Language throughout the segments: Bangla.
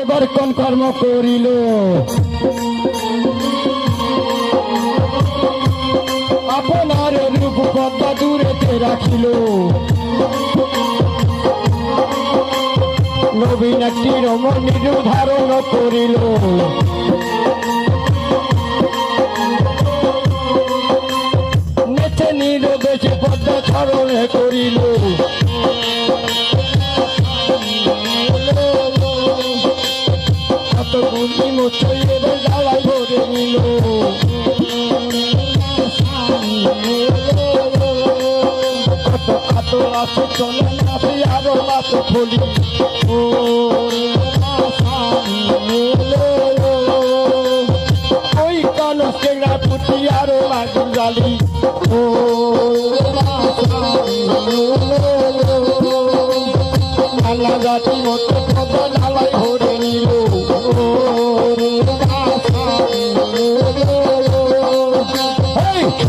এবার কোন কর্ম করিল? আপনার রূপ পদ্মা দূরেতে রাখিল। নবীন একটি রমণীর ধারণ করিল। নেচে নিরদেশে পদ্মা ছড়নে করিল। চলে জ্বালায় ভরে নিল কত আতো আসে চলে না আরও মাছ খুলি ও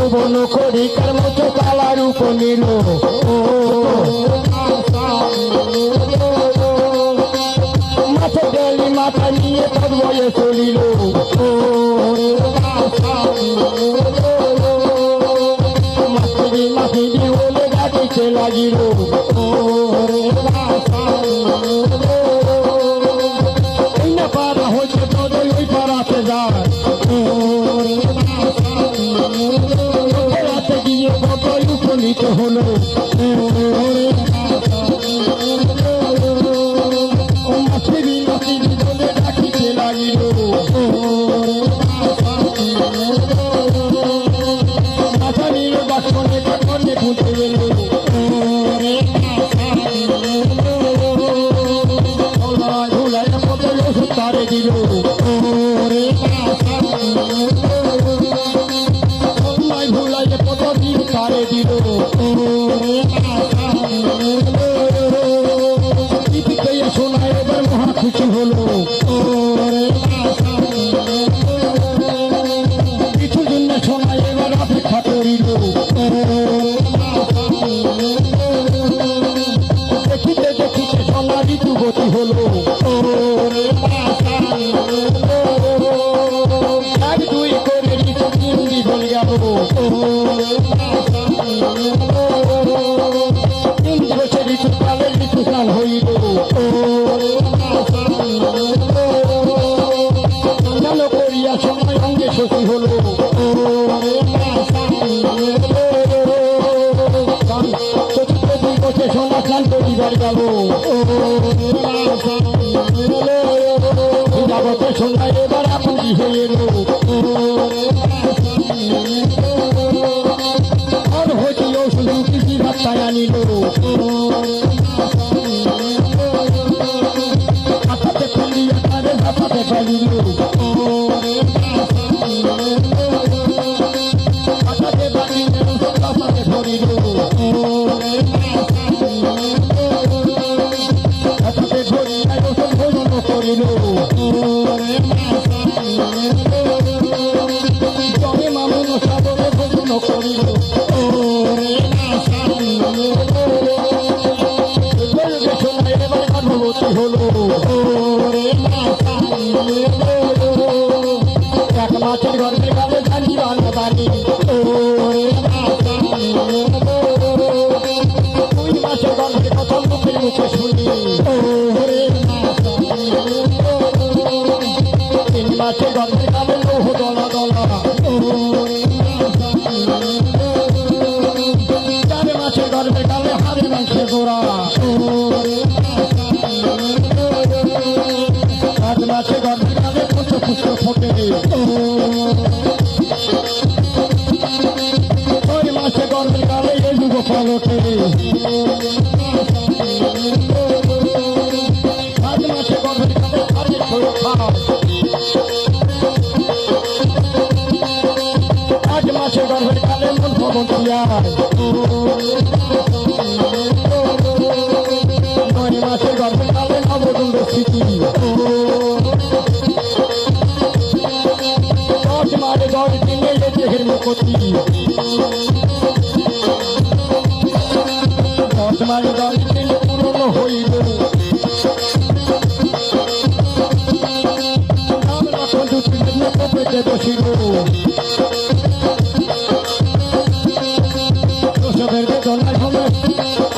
ভুবন খড়িকার মতো কালা রূপ নিল? মাথা গেলি মাথা নিয়ে তোর বয়ে চলিল। মাথি মাথি বলে ডাকিতে লাগিল। মিলিত হলো। তোমরা এবার আপনি হয়ে গো আর হইতেও শুধু কৃষি রাস্তায় আনিল হাতাতে খুলিয়া তারে হাতাতে পারিল সে গর্ভের কালে মন ভ্রমণিয়া নয় মাসে গর্ভের কালে নবদুন্দ স্থিতি দশ মারে দশ দিনে দেহের মুখতি দশ মারে দশ দিন পুরনো হইল Thank you. হবে প্রসবের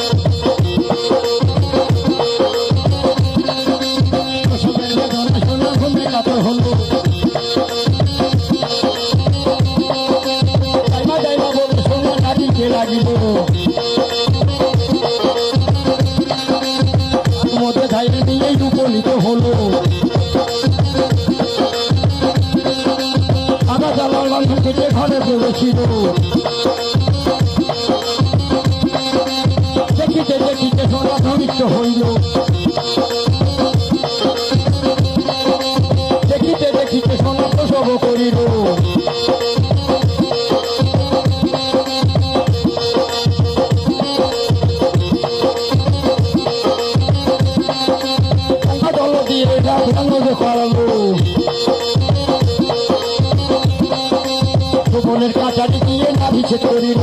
দেখিতে হইল। দেখিতে দেখিতে সোনা প্রসব করিল। ভুবনের কাছারি দিয়ে নাভিছে করিল।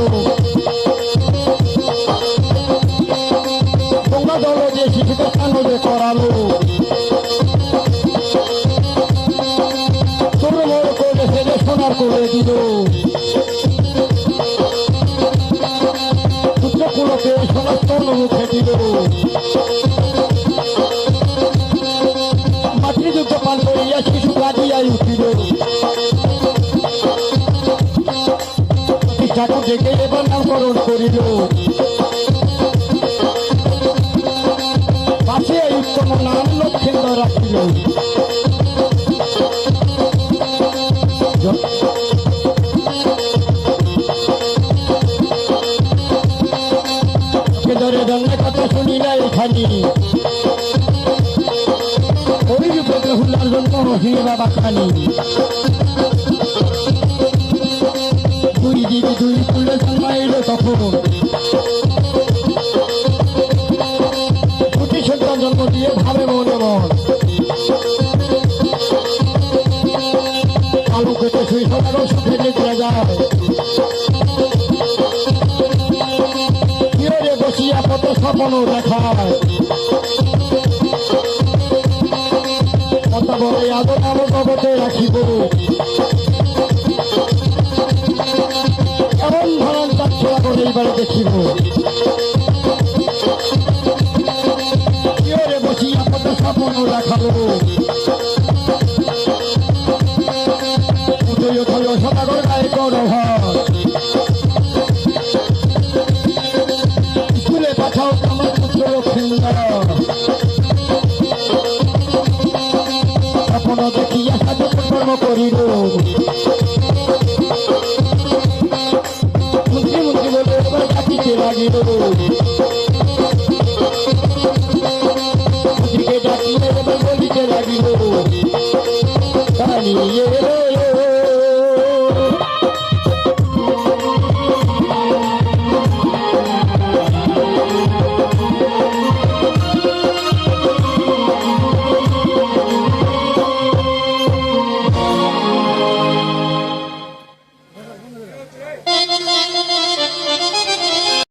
ঠাকুর ডেকে এবার নামকরণ করিল? পাশে উত্তম নাম লক্ষ্যেন্দ্র রাখিল। বাবা খানি দিদি দুই ফুলে জন্মাইল তখন দুটি সন্তান জন্ম দিয়ে ভাবে মনে মন আলু কেটে শুই সকালেও সুখে নিদ্রা যায় কিয়রে বসিয়া কত স্বপ্ন দেখায় কত বলে আদর নাম জগতে রাখিব? ছোড়া করে লাগিল ডাকিলে লাগিল